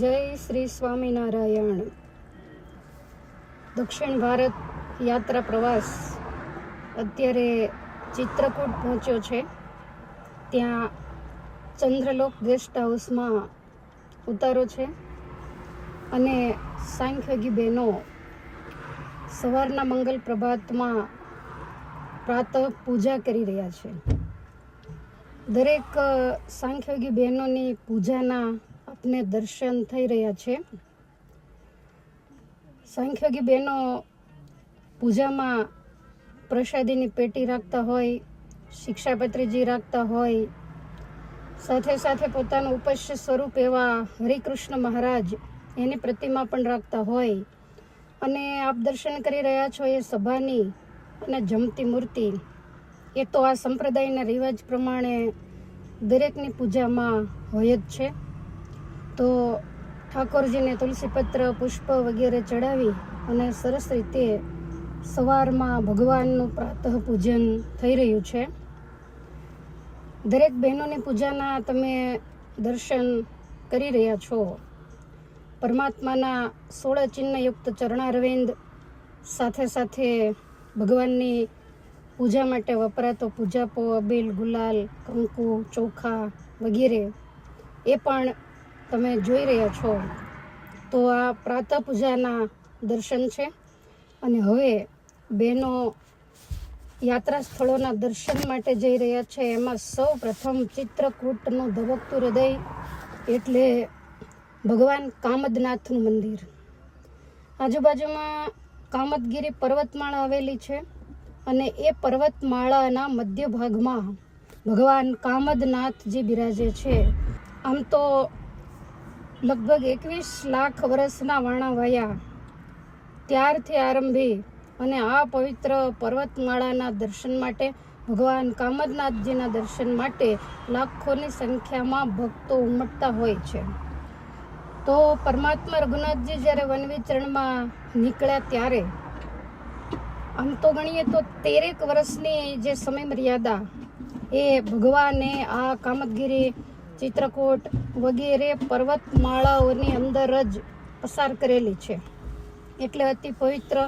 જય શ્રી સ્વામિનારાયણ. દક્ષિણ ભારત યાત્રા પ્રવાસ અત્યારે ચિત્રકૂટ પહોંચ્યો છે. ત્યાં ચંદ્રલોક ગેસ્ટ હાઉસમાં ઉતારો છે અને સાંખ્યોગી બહેનો સવારના મંગલ પ્રભાતમાં પ્રાતઃ પૂજા કરી રહ્યા છે. દરેક સાંખ્યગી બહેનોની પૂજાના આપને દર્શન થઈ રહ્યા છે. સાંખ્યોગી બહેનો પૂજામાં પ્રસાદીની પેટી રાખતા હોય, શિક્ષાપત્રીજી રાખતા હોય, સાથે સાથે પોતાનું ઉપસ્ય સ્વરૂપ એવા હરિકૃષ્ણ મહારાજ એની પ્રતિમા પણ રાખતા હોય. અને આપ દર્શન કરી રહ્યા છો એ સભાની અને જમતી મૂર્તિ. એ તો આ સંપ્રદાયના રિવાજ પ્રમાણે દરેકની પૂજામાં હોય જ છે. તો ઠાકોરજીને તુલસીપત્ર, પુષ્પ વગેરે ચડાવી અને સરસ રીતે સવારમાં ભગવાનનું પ્રાતઃ પૂજન થઈ રહ્યું છે. દરેક બહેનોની પૂજાના તમે દર્શન કરી રહ્યા છો. પરમાત્માના સોળ ચિહ્નયુક્ત ચરણારવિંદ સાથે સાથે ભગવાનની પૂજા માટે વપરાતો પૂજાપો, અબીલ, ગુલાલ, કંકુ, ચોખા વગેરે એ પણ તમે જોઈ રહ્યા છો, તો આ પ્રાતઃ પૂજાના દર્શન છે. અને હવે બહેનો યાત્રા સ્થળોના દર્શન માટે જઈ રહ્યા છે. એમાં સૌ પ્રથમ ચિત્રકૂટનું ધબકતું હૃદય એટલે ભગવાન કામદનાથનું મંદિર. આજુબાજુમાં કામદગીરી પર્વતમાળા આવેલી છે અને એ પર્વતમાળાના મધ્ય ભાગમાં ભગવાન કામદનાથજી બિરાજે છે. આમ તો લગભગ એકવીસ લાખ વર્ષના વાણા વયા. ત્યારથી આરંભી અને આ પવિત્ર પર્વતમાળાના દર્શન માટે, ભગવાન કામદનાથજીના દર્શન માટે લાખોની સંખ્યામાં ભક્તો ઉમટતા હોય છે. તો પરમાત્મા રઘુનાથજી જ્યારે વન વિચરણમાં નીકળ્યા ત્યારે, આમ તો ગણીએ તો તેરેક વર્ષની જે સમય મર્યાદા એ ભગવાને આ કામતગીરી ચિત્રકૂટ વગેરે પર્વતમાળાઓની અંદર જ પસાર કરેલી છે. એટલે અતિ પવિત્ર,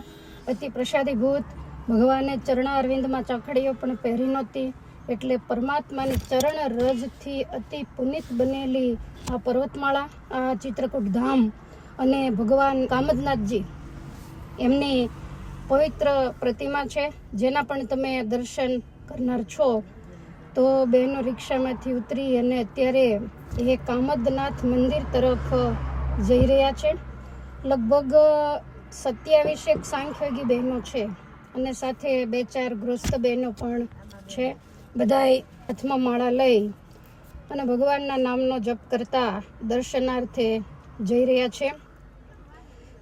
અતિ પ્રસાદીભૂત, ભગવાને ચરણારવિંદમાં ચાખડીઓ પણ પહેરી નહોતી. એટલે પરમાત્માની ચરણ રજથી અતિ પુનિત બનેલી આ પર્વતમાળા, આ ચિત્રકૂટ ધામ અને ભગવાન કામદનાથજી એમની પવિત્ર પ્રતિમા છે, જેના પણ તમે દર્શન કરનાર છો. તો બહેનો રિક્ષામાંથી ઉતરી અને અત્યારે એ કામદનાથ મંદિર તરફ જઈ રહ્યા છે. લગભગ સત્યાવીસ એક સાંખ્યોગી બહેનો છે અને સાથે બે ચાર ગૃહસ્થ બહેનો પણ છે. બધાય હાથમાં માળા લઈ અને ભગવાનના નામનો જપ કરતા દર્શનાર્થે જઈ રહ્યા છે.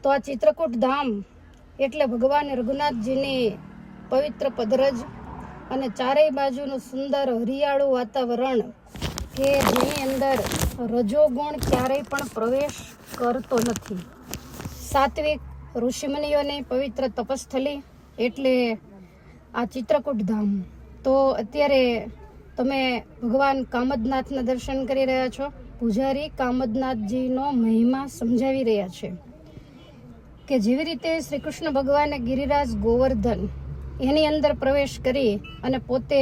તો આ ચિત્રકૂટ ધામ એટલે ભગવાન રઘુનાથજીની પવિત્ર પદરજ અને ચારેય બાજુનું સુંદર હરિયાળું વાતાવરણ કે જેની અંદર રજોગુણ ક્યારેય પણ પ્રવેશ કરતો નથી. સાત્વિક ઋષિમુનિઓની પવિત્ર તપસ્થલી એટલે આ ચિત્રકૂટ ધામ. તો અત્યારે તમે ભગવાન કામદનાથના દર્શન કરી રહ્યા છો. પૂજારી કામદનાથજીનો મહિમા સમજાવી રહ્યા છે. કે જેવી રીતે શ્રી કૃષ્ણ ભગવાને ગિરિરાજ ગોવર્ધન એની અંદર પ્રવેશ કરી અને પોતે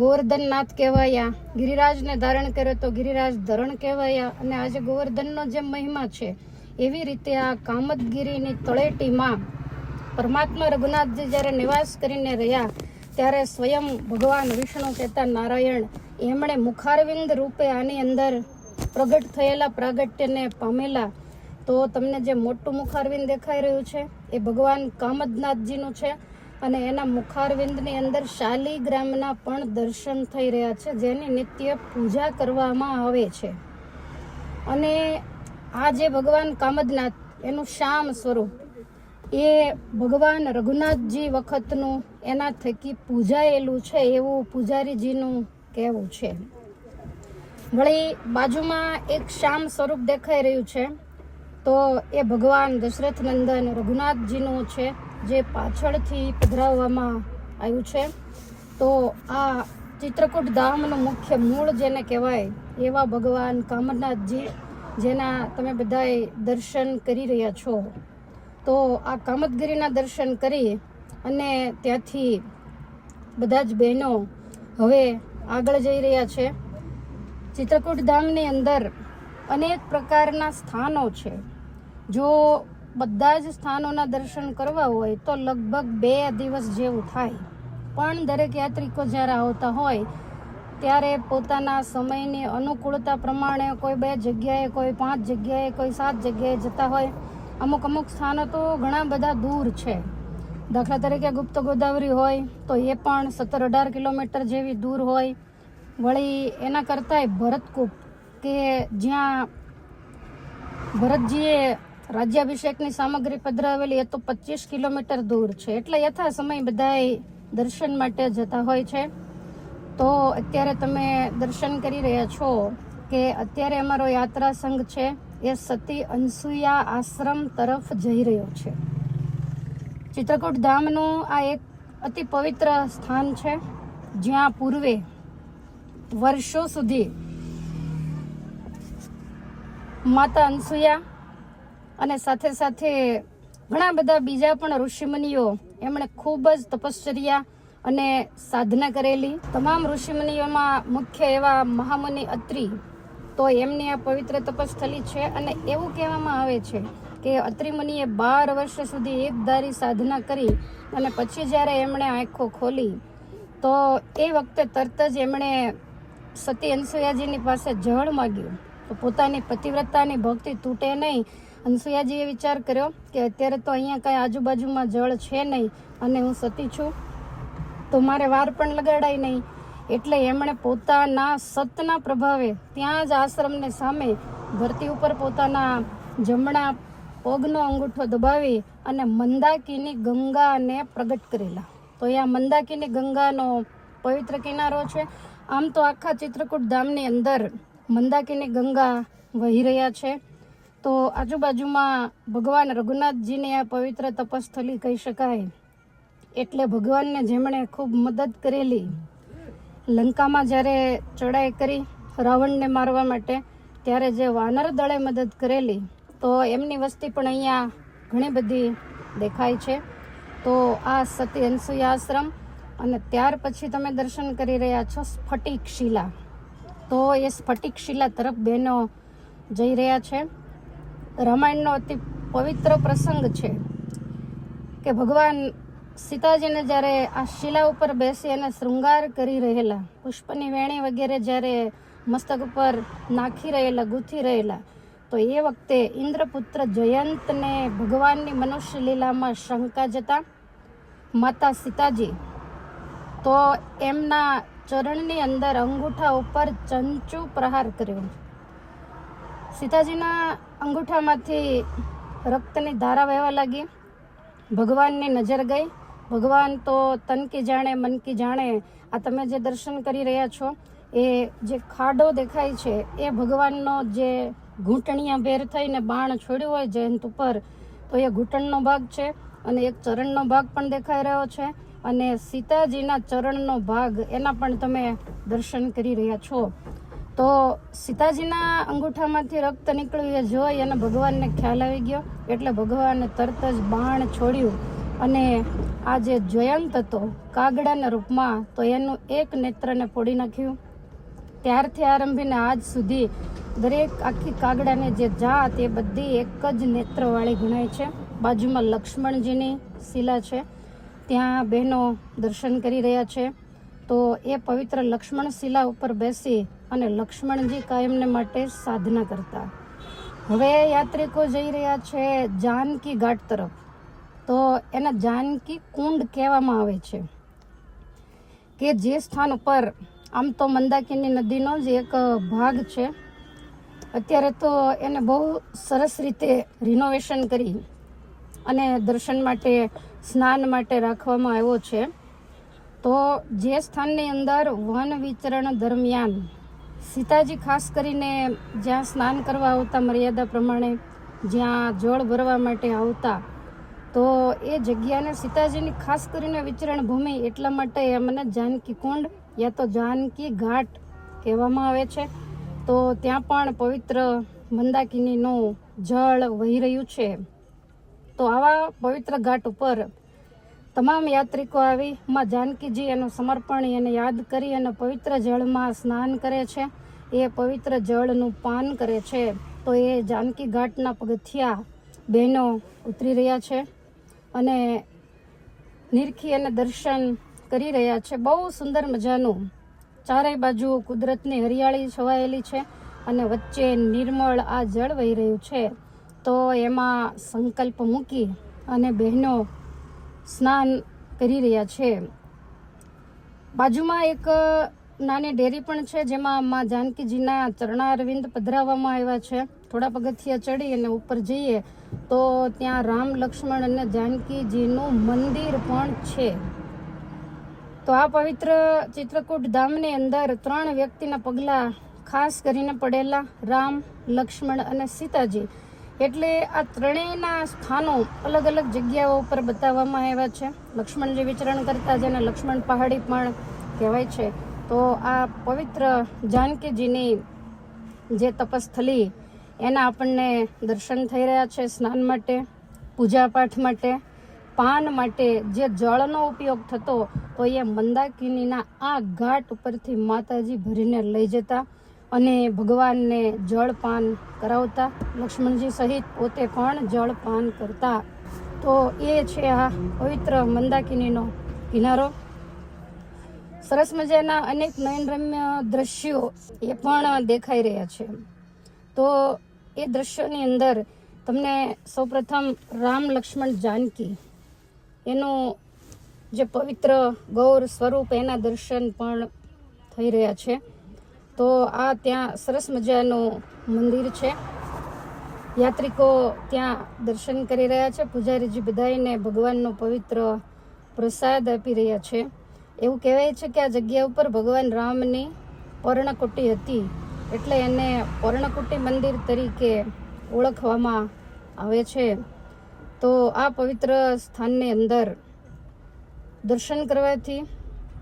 ગોવર્ધનનાથ કહેવાયા. ગિરિરાજને ધારણ કર્યો તો ગિરિરાજ ધરણ કહેવાયા અને આજે ગોવર્ધનનો જે મહિમા છે, એવી રીતે આ કામદગીરીની તળેટીમાં પરમાત્મા રઘુનાથજી જ્યારે નિવાસ કરીને રહ્યા, ત્યારે સ્વયં ભગવાન વિષ્ણુ કહેતા નારાયણ એમણે મુખારવિંદ રૂપે આની અંદર પ્રગટ થયેલા પ્રાગટ્યને પામેલા. તો તમને જે મોટું મુખારવિંદ દેખાઈ રહ્યું છે, એ ભગવાન કામદનાથજીનું છે. અને એના મુખારવિંદની અંદર શાલિગ્રામના પણ દર્શન થઈ રહ્યા છે, જેની નિત્ય પૂજા કરવામાં આવે છે. અને આ જે ભગવાન કામદનાથ, એનું શ્યામ સ્વરૂપ, એ ભગવાન રઘુનાથજી વખતનું એના થકી પૂજાયેલું છે એવું પૂજારીજીનું કહેવું છે. વળી બાજુમાં એક શામ સ્વરૂપ દેખાઈ રહ્યું છે. તો એ ભગવાન દશરથ નંદન રઘુનાથજીનું છે, જે પાછળથી પધરાવવામાં આવ્યું છે. તો આ ચિત્રકૂટ ધામનું મુખ્ય મૂળ જેને કહેવાય, એવા ભગવાન કામનાથજી જેના તમે બધાએ દર્શન કરી રહ્યા છો. તો આ કામતગીરીના દર્શન કરી અને ત્યાંથી બધા જ બહેનો હવે આગળ જઈ રહ્યા છે. ચિત્રકૂટ ધામની અંદર અનેક પ્રકારના સ્થાનો છે. જો બધા જ સ્થાનોના દર્શન કરવા હોય તો લગભગ બે દિવસ જેવું થાય. પણ દરેક યાત્રિકો જ્યારે આવતા હોય, ત્યારે પોતાના સમયની અનુકૂળતા પ્રમાણે કોઈ બે જગ્યાએ, કોઈ પાંચ જગ્યાએ, કોઈ સાત જગ્યાએ જતા હોય. અમુક અમુક સ્થાનો તો ઘણા બધા દૂર છે. દાખલા તરીકે ગુપ્ત ગોદાવરી હોય, તો એ પણ સત્તર અઢાર કિલોમીટર જેવી દૂર હોય. વળી એના કરતાંય ભરતકૂપ, કે જ્યાં ભરતજીએ રાજ્યાભિષેકની સામગ્રી પધરાવેલી એ તો પચીસ કિલોમીટર દૂર છે. એટલે યથા સમય બધાય દર્શન માટે જતા હોય છે. તો અત્યારે તમે દર્શન કરી રહ્યા છો કે અત્યારે અમારો યાત્રા સંઘ છે એ સતી અનસુયા આશ્રમ તરફ જઈ રહ્યો છે. ચિત્રકૂટ ધામનું આ એક અતિ પવિત્ર સ્થાન છે, જ્યાં પૂર્વે વર્ષો સુધી માતા અનસુયા અને સાથે સાથે ઘણા બધા બીજા પણ ઋષિમુનિઓ એમણે ખૂબ જ તપશ્ચર્યા અને સાધના કરેલી. તમામ ઋષિમુનિઓમાં મુખ્ય એવા મહામુનિ અત્રિ, તો એમની આ પવિત્ર તપસ્થલી છે અને એવું કહેવામાં આવે છે કે અત્રિમુનિએ બાર વર્ષ સુધી એકધારી સાધના કરી અને પછી જ્યારે એમણે આંખો ખોલી, તો એ વખતે તરત જ એમણે સતી અનસુયાજીની પાસે જળ માગ્યું. તો પોતાની પતિવ્રતાની ભક્તિ તૂટે નહીં અનસુયાજીએ વિચાર કર્યો કે અત્યારે તો અહીંયા કાંઈ આજુબાજુમાં જળ છે નહીં અને હું સતી છું, તો મારે વાર પણ લગાડાય નહીં. એટલે એમણે પોતાના સતના પ્રભાવે ત્યાં જ આશ્રમને સામે ધરતી ઉપર પોતાના જમણા પગનો અંગૂઠો દબાવી અને મંદાકીની ગંગાને પ્રગટ કરેલા. તો એ આ મંદાકીની ગંગાનો પવિત્ર કિનારો છે. આમ તો આખા ચિત્રકૂટ ધામની અંદર મંદાકીની ગંગા વહી રહ્યા છે. તો આજુબાજુમાં ભગવાન રઘુનાથજીની આ પવિત્ર તપસ્થલી કહી શકાય. એટલે ભગવાનને જેમણે ખૂબ મદદ કરેલી, લંકામાં જ્યારે ચડાઈ કરી રાવણને મારવા માટે, ત્યારે જે વાનર દળે મદદ કરેલી, તો એમની વસ્તી પણ અહીંયા ઘણી બધી દેખાય છે. તો આ સતી અનસુયા આશ્રમ અને ત્યાર પછી તમે દર્શન કરી રહ્યા છો સ્ફટિક શિલા તો એ સ્ફટિક શિલા તરફ બહેનો જઈ રહ્યા છે. રામાયણનો અતિ પવિત્ર પ્રસંગ છે કે ભગવાન સીતાજીને જ્યારે આ શિલા ઉપર બેસી અને શૃંગાર કરી રહેલા, પુષ્પની વેણી વગેરે જ્યારે મસ્તક ઉપર નાખી રહેલા, ગૂંથી રહેલા, તો એ વખતે ઇન્દ્રપુત્ર જયંતને ભગવાનની મનુષ્ય લીલામાં શંકા જતા માતા સીતાજી, તો એમના ચરણની અંદર અંગૂઠા ઉપર ચંચુ પ્રહાર કર્યો. સીતાજીના અંગૂઠામાંથી રક્તની ધારા વહેવા લાગી. ભગવાનની નજર ગઈ. ભગવાન તો તન કી જાણે, મન કી જાણે, આ તમે જે દર્શન કરી રહ્યા છો, એ જે ખાડો દેખાય છે, એ ભગવાનનો જે ઘૂંટણિયા ભેર થઈને બાણ છોડ્યું હોય જયંત ઉપર, તો એ ઘૂંટણનો ભાગ છે અને એક ચરણનો ભાગ પણ દેખાઈ રહ્યો છે અને સીતાજીના ચરણનો ભાગ, એના પણ તમે દર્શન કરી રહ્યા છો. તો સીતાજીના અંગૂઠામાંથી રક્ત નીકળ્યું એ જોઈ અને ભગવાનને ખ્યાલ આવી ગયો. એટલે ભગવાને તરત જ બાણ છોડ્યું અને આ જે જયંત હતો કાગડાના રૂપમાં તો એનું એક નેત્રને ફોડી નાખ્યું. ત્યારથી આરંભીને આજ સુધી દરેક આખી કાગડાની જે જાત એ બધી એક જ નેત્રવાળી ગણાય છે. બાજુમાં લક્ષ્મણજીની શિલા છે. ત્યાં બહેનો દર્શન કરી રહ્યા છે. તો એ પવિત્ર લક્ષ્મણ શિલા ઉપર બેસી અને લક્ષ્મણજી કાયમને માટે સાધના કરતા. હવે યાત્રિકો જઈ રહ્યા છે જાનકી ઘાટ તરફ. તો એને જાનકી કુંડ કહેવામાં આવે છે. કે જે સ્થાન ઉપર આમ તો મંદાકિની નદીનો જ એક ભાગ છે. અત્યારે તો એને બહુ સરસ રીતે રિનોવેશન કરી અને દર્શન માટે, સ્નાન માટે રાખવામાં આવ્યો છે. તો જે સ્થાનની અંદર વન વિચરણ દરમિયાન સીતાજી, ખાસ કરીને જ્યાં સ્નાન કરવા આવતા મર્યાદા પ્રમાણે, જ્યાં જળ ભરવા માટે આવતા, તો એ જગ્યાને સીતાજીની ખાસ કરીને વિચરણ ભૂમિ એટલા માટે મને જાનકી કુંડ યા તો જાનકી ઘાટ કહેવામાં આવે છે. તો ત્યાં પણ પવિત્ર મંદાકિનીનું જળ વહી રહ્યું છે. તો આવા પવિત્ર ઘાટ ઉપર તમામ યાત્રિકો આવી માં જાનકીજી એનું સમર્પણ એને યાદ કરી અને પવિત્ર જળમાં સ્નાન કરે છે. એ પવિત્ર જળનું પાન કરે છે. તો એ જાનકી ઘાટના પગથિયા બહેનો ઉતરી રહ્યા છે અને નિરખી અને દર્શન કરી રહ્યા છે. બહુ સુંદર મજાનું. ચારેય બાજુ કુદરતની હરિયાળી છવાયેલી છે અને વચ્ચે નિર્મળ આ જળ વહી રહ્યું છે. તો એમાં સંકલ્પ મૂકી અને બહેનો સ્નાન કરી રહ્યા છે. બાજુમાં એક નાની ડેરી પણ છે, જેમાં મા જાનકીજીના ચરણારવિંદ પધરાવવામાં આવ્યા છે. થોડા પગથિયા ચડી અને ઉપર જઈએ તો ત્યાં રામ, લક્ષ્મણ અને જાનકીજીનું મંદિર પણ છે. તો આ પવિત્ર ચિત્રકૂટ ધામની અંદર ત્રણ વ્યક્તિના પગલાં ખાસ કરીને પડેલા રામ, લક્ષ્મણ અને સીતાજી. એટલે આ ત્રણેયના સ્થાનો અલગ અલગ જગ્યાઓ ઉપર બતાવવામાં આવ્યા છે. લક્ષ્મણજી વિચરણ કરતા જેને લક્ષ્મણ પહાડી પણ કહેવાય છે. તો આ પવિત્ર જાનકીજીની જે તપસ્થલી, એના આપણને દર્શન થઈ રહ્યા છે સ્નાન માટે, પૂજાપાઠ માટે, પાન માટે. જે જળનો ઉપયોગ થતો તો એ મંદાકિનીના આ ઘાટ ઉપરથી માતાજી ભરીને લઈ જતા અને ભગવાનને જળપાન કરાવતા, લક્ષ્મણજી સહિત પોતે પણ જળપાન કરતા. તો એ છે આ પવિત્ર મંદાકિનીનો કિનારો. સરસ મજાના અનેક નયનરમ્ય દ્રશ્યો એ પણ દેખાઈ રહ્યા છે. તો એ દ્રશ્યોની અંદર તમને સૌપ્રથમ રામ લક્ષ્મણ જાનકી. એનું જે પવિત્ર ગૌર સ્વરૂપ એના દર્શન પણ થઈ રહ્યા છે. તો આ ત્યાં સરસ મજાનું મંદિર છે. યાત્રિકો ત્યાં દર્શન કરી રહ્યા છે. પૂજારીજી બધાઈને ભગવાનનો પવિત્ર પ્રસાદ આપી રહ્યા છે. એવું કહેવાય છે કે આ જગ્યા ઉપર ભગવાન રામની પર્ણકુટી હતી. એટલે એને પર્ણકુટી મંદિર તરીકે ઓળખવામાં આવે છે. તો આ પવિત્ર સ્થાનની અંદર દર્શન કરવાથી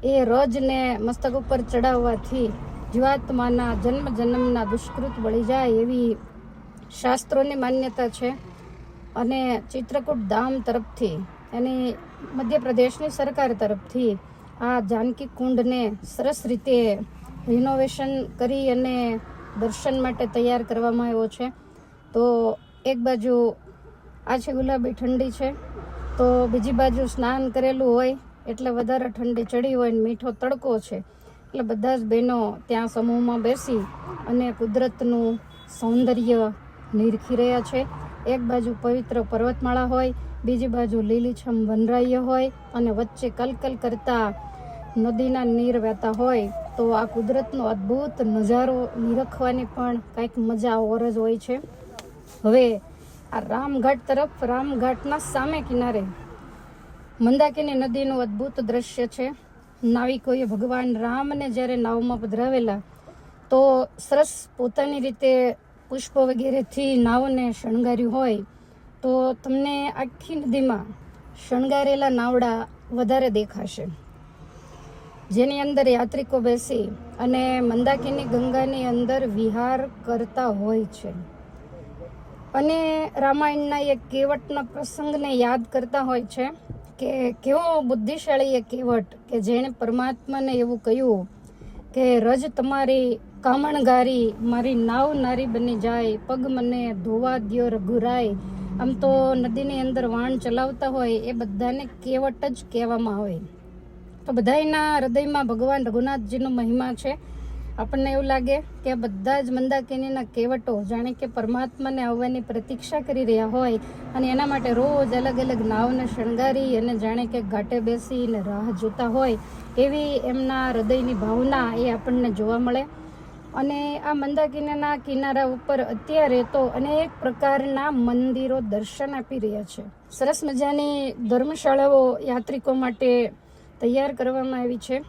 એ રજને મસ્તક ઉપર ચડાવવાથી જીવાત્માના જન્મ જન્મના દુષ્કૃત બળી જાય એવી શાસ્ત્રોની માન્યતા છે. અને ચિત્રકૂટ ધામ તરફથી એની મધ્યપ્રદેશની સરકાર તરફથી આ જાનકી કુંડને સરસ રીતે રિનોવેશન કરી અને દર્શન માટે તૈયાર કરવામાં આવ્યો છે. તો એક બાજુ આ છે ગુલાબી ઠંડી છે. તો બીજી બાજુ સ્નાન કરેલું હોય એટલે વધારે ઠંડી ચડી હોય ને મીઠો તડકો છે. એટલે બધા જ બહેનો ત્યાં સમૂહમાં બેસી અને કુદરતનું સૌંદર્ય નિરખી રહ્યા છે. એક બાજુ પવિત્ર પર્વતમાળા હોય, બીજી બાજુ લીલીછમ વનરાય હોય અને વચ્ચે કલકલ કરતા નદીના નીર વહેતા હોય, તો આ કુદરતનો અદ્ભુત નજારો નિરખવાની પણ કંઈક મજા ઓર જ હોય છે. હવે આ રામઘાટ તરફ, રામઘાટના સામે કિનારે મંદાકિની નદીનું અદ્ભુત દ્રશ્ય છે. નાવિકોએ ભગવાન રામને જ્યારે નાવમાં પધરાવેલા, તો સરસ પોતાની રીતે પુષ્પ વગેરેથી નાવને શણગાર્યું હોય, તો તમને આખી નદીમાં શણગારેલા નાવડા વધારે દેખાશે. જેની અંદર યાત્રિકો બેસી અને મંદાકિની ગંગાની અંદર વિહાર કરતા હોય છે. અને રામાયણના એક કેવટના પ્રસંગને યાદ કરતા હોય છે કે કેવો બુદ્ધિશાળી એ કેવટ કે જેણે પરમાત્માને એવું કહ્યું કે, રજ તમારી કામણગારી, મારી નાવ નારી બની જાય, પગ મને ધોવા દ્યો રઘુરાય. આમ તો નદીની અંદર વાણ ચલાવતા હોય એ બધાને કેવટ જ કહેવામાં આવે. તો બધાયના હૃદયમાં ભગવાન રઘુનાથજીનો મહિમા છે. આપણને એવું લાગે કે બધા જ મંદાકિનીના કેવટો જાણે કે પરમાત્માને આવવાની પ્રતીક્ષા કરી રહ્યા હોય અને એના માટે રોજ અલગ અલગ નાવને શણગારી અને જાણે કે ઘાટે બેસીને રાહ જોતા હોય એવી એમના હૃદયની ભાવના એ આપણને જોવા મળે. અને આ મંદાકિનાના કિનારા ઉપર અત્યારે તો અનેક પ્રકારના મંદિરો દર્શન આપી રહ્યા છે. સરસ મજાની ધર્મશાળાઓ યાત્રિકો માટે તૈયાર કરવામાં આવી છે.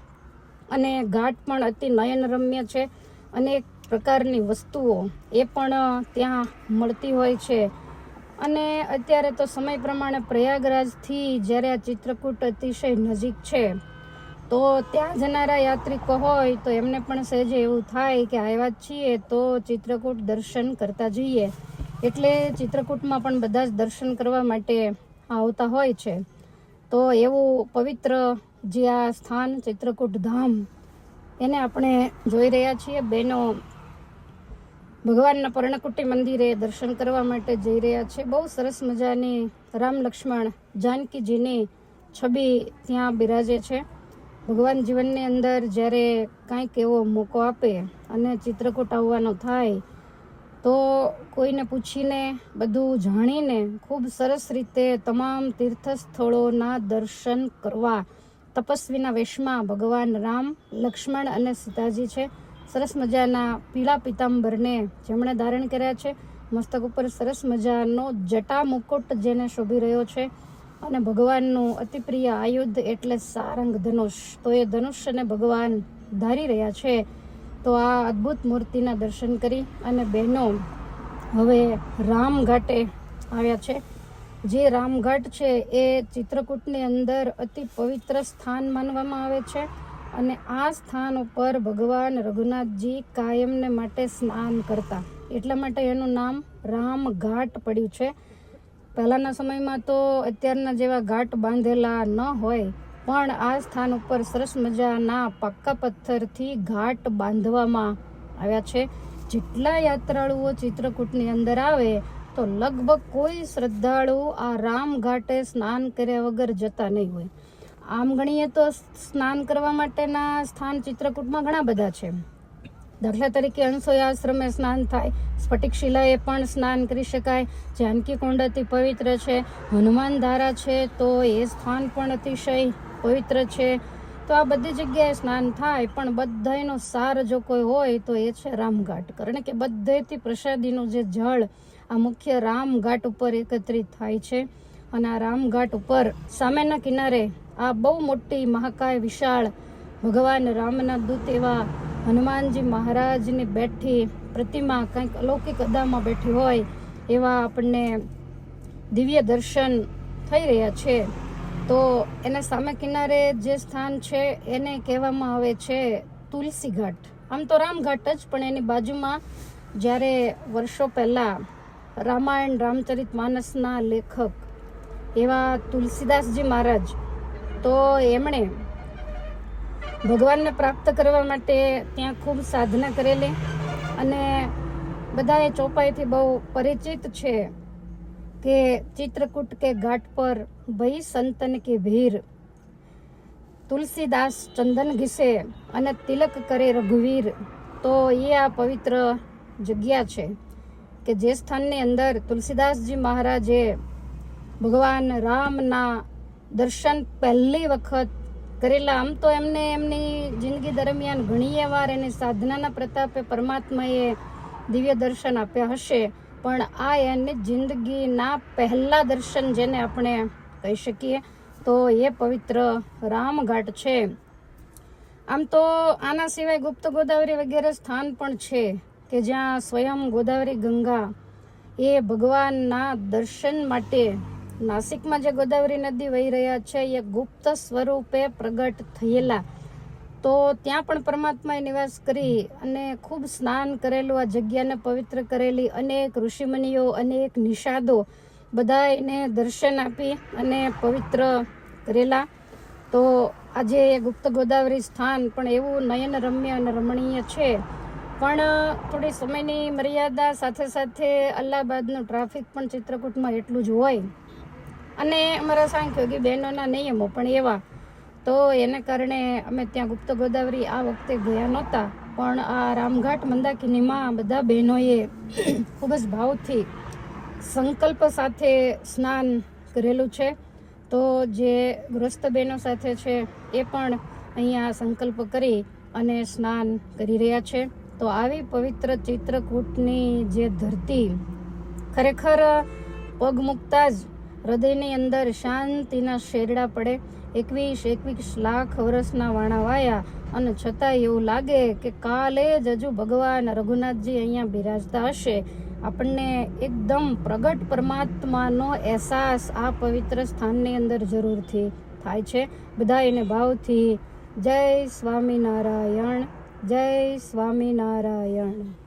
અને ઘાટ પણ અતિ નયનરમ્ય છે. અનેક પ્રકારની વસ્તુઓ એ પણ ત્યાં મળતી હોય છે. અને અત્યારે તો સમય પ્રમાણે પ્રયાગરાજથી જ્યારે આ ચિત્રકૂટ અતિશય નજીક છે, તો ત્યાં જનારા યાત્રિકો હોય તો એમને પણ સહેજે એવું થાય કે આવ્યા છીએ તો ચિત્રકૂટ દર્શન કરતા જઈએ. એટલે ચિત્રકૂટમાં પણ બધા જ દર્શન કરવા માટે આવતા હોય છે. તો એવું પવિત્ર જે આ સ્થાન ચિત્રકૂટ ધામ એને આપણે જોઈ રહ્યા છીએ. બહેનો ભગવાનના પર્ણકુટી મંદિરે દર્શન કરવા માટે જઈ રહ્યા છે. બહુ સરસ મજાની રામ લક્ષ્મણ જાનકીજીની છબી ત્યાં બિરાજે છે. ભગવાન જીવનની અંદર જ્યારે કાંઈક એવો મોકો આપે અને ચિત્રકૂટ આવવાનો થાય, તો કોઈને પૂછીને, બધું જાણીને ખૂબ સરસ રીતે તમામ તીર્થ સ્થળોના દર્શન કરવા તપસ્વીના વેશમાં ભગવાન રામ, લક્ષ્મણ અને સીતાજી છે. સરસ મજાના પીળા પિતાંબરને જેમણે ધારણ કર્યા છે. મસ્તક ઉપર સરસ મજાનો જટા મુકુટ જેને શોભી રહ્યો છે. અને ભગવાનનું અતિપ્રિય આયુધ એટલે સારંગ ધનુષ. તો એ ધનુષ્યને ભગવાન ધારી રહ્યા છે. તો આ અદ્ભુત મૂર્તિના દર્શન કરી અને બહેનો હવે રામઘાટે આવ્યા છે. જે રામઘાટ છે એ ચિત્રકૂટની અંદર અતિ પવિત્ર સ્થાન માનવામાં આવે છે અને આ સ્થાન ઉપર ભગવાન રઘુનાથજી કાયમને માટે સ્નાન કરતા. એટલા માટે એનું નામ રામઘાટ પડ્યું છે. પહેલાંના સમયમાં તો અત્યારના જેવા ઘાટ બાંધેલા ન હોય, પણ આ સ્થાન ઉપર સરસ મજાના પાક્કા પથ્થરથી ઘાટ બાંધવામાં આવ્યા છે. જેટલા યાત્રાળુઓ ચિત્રકૂટની અંદર આવે તો લગભગ કોઈ શ્રદ્ધાળુ આ રામ ઘાટે સ્નાન કર્યા વગર જતા નહીં હોય. આમ ગણીએ તો સ્નાન કરવા માટેના સ્થાન ચિત્રકૂટમાં ઘણા બધા છે. દાખલા તરીકે અંશોય આશ્રમે સ્નાન થાય, સ્ફટિક શિલાએ પણ સ્નાન કરી શકાય. જાનકી કુંડ અતિ પવિત્ર છે, હનુમાન ધારા છે, તો એ સ્થાન પણ અતિશય પવિત્ર છે. તો આ બધી જગ્યાએ સ્નાન થાય, પણ બધાયનો સાર જો કોઈ હોય તો એ છે રામઘાટ. કારણ કે બધેથી પ્રસાદીનું જે જળ આ મુખ્ય રામઘાટ ઉપર એકત્રિત થાય છે અને આ રામઘાટ ઉપર સામેના કિનારે આ બહુ મોટી મહાકાય વિશાળ ભગવાન રામના દૂત એવા હનુમાનજી મહારાજની બેઠી પ્રતિમા કંઈક અલૌકિક અદામાં બેઠી હોય એવા આપણને દિવ્ય દર્શન થઈ રહ્યા છે. તો એના સામે કિનારે જે સ્થાન છે એને કહેવામાં આવે છે તુલસી ઘાટ. આમ તો રામઘાટ જ, પણ એની બાજુમાં જ્યારે વર્ષો પહેલાં રામાયણ, રામચરિત માનસના લેખક એવા તુલસીદાસજી મહારાજ. તો એમણે ભગવાનને પ્રાપ્ત કરવા માટે ત્યાં ખૂબ સાધના કરેલી અને બધાએ ચોપાઈથી બહુ પરિચિત છે કે ચિત્રકૂટ કે ઘાટ પર ભઈ સંતન કે ભીર. તુલસીદાસ ચંદન ઘીસે અને તિલક કરે રઘુવીર. તો એ આ પવિત્ર જગ્યા છે. કે જે સ્થાનની અંદર તુલસીદાસજી મહારાજે ભગવાન રામના દર્શન પહેલી વખત કરેલા. આમ તો એમને એમની જિંદગી દરમિયાન ઘણી વાર એની સાધનાના પ્રતાપે પરમાત્માએ દિવ્ય દર્શન આપ્યા હશે. પણ આ એની જિંદગીના પહેલા દર્શન જેને આપણે કહી શકીએ, તો એ પવિત્ર રામઘાટ છે. આમ તો આના સિવાય ગુપ્ત ગોદાવરી વગેરે સ્થાન પણ છે. કે જ્યાં સ્વયં ગોદાવરી ગંગા એ ભગવાનના દર્શન માટે નાસિકમાં જે ગોદાવરી નદી વહી રહ્યા છે, એ ગુપ્ત સ્વરૂપે પ્રગટ થયેલા. તો ત્યાં પણ પરમાત્માએ નિવાસ કરી અને ખૂબ સ્નાન કરેલું, આ જગ્યાને પવિત્ર કરેલી અનેક ઋષિમુનિઓ, અનેક નિષાદો બધા એને દર્શન આપી અને પવિત્ર કરેલા. તો આજે ગુપ્ત ગોદાવરી સ્થાન પણ એવું નયન રમ્ય અને રમણીય છે પણ થોડી સમયની મર્યાદા સાથે સાથે અલ્હાબાદનું ટ્રાફિક પણ ચિત્રકૂટમાં એટલું જ હોય. અને અમારા સાંખ્યોગી બહેનોના નિયમો પણ એવા. તો એને કારણે અમે ત્યાં ગુપ્ત ગોદાવરી આ વખતે ગયા નહોતા. પણ આ રામઘાટ મંદાકિનીમાં બધા બહેનોએ ખૂબ જ ભાવથી સંકલ્પ સાથે સ્નાન કરેલું છે. તો જે ગૃહસ્થ બહેનો સાથે છે એ પણ અહીંયા સંકલ્પ કરી અને સ્નાન કરી રહ્યા છે. તો આવી પવિત્ર ચિત્રકૂટની જે ધરતી, ખરેખર પગ મૂકતા જ હૃદયની અંદર શાંતિના શેરડા પડે. એકવીસ એકવીસ લાખ વર્ષના વાણા વાયા અને છતાં એવું લાગે કે કાલે જ હજુ ભગવાન રઘુનાથજી અહીંયા બિરાજતા હશે. આપણને એકદમ પ્રગટ પરમાત્માનો અહેસાસ આ પવિત્ર સ્થાનની અંદર જરૂરથી થાય છે. બધા એને ભાવથી જય સ્વામિનારાયણ. જય સ્વામિનારાયણ.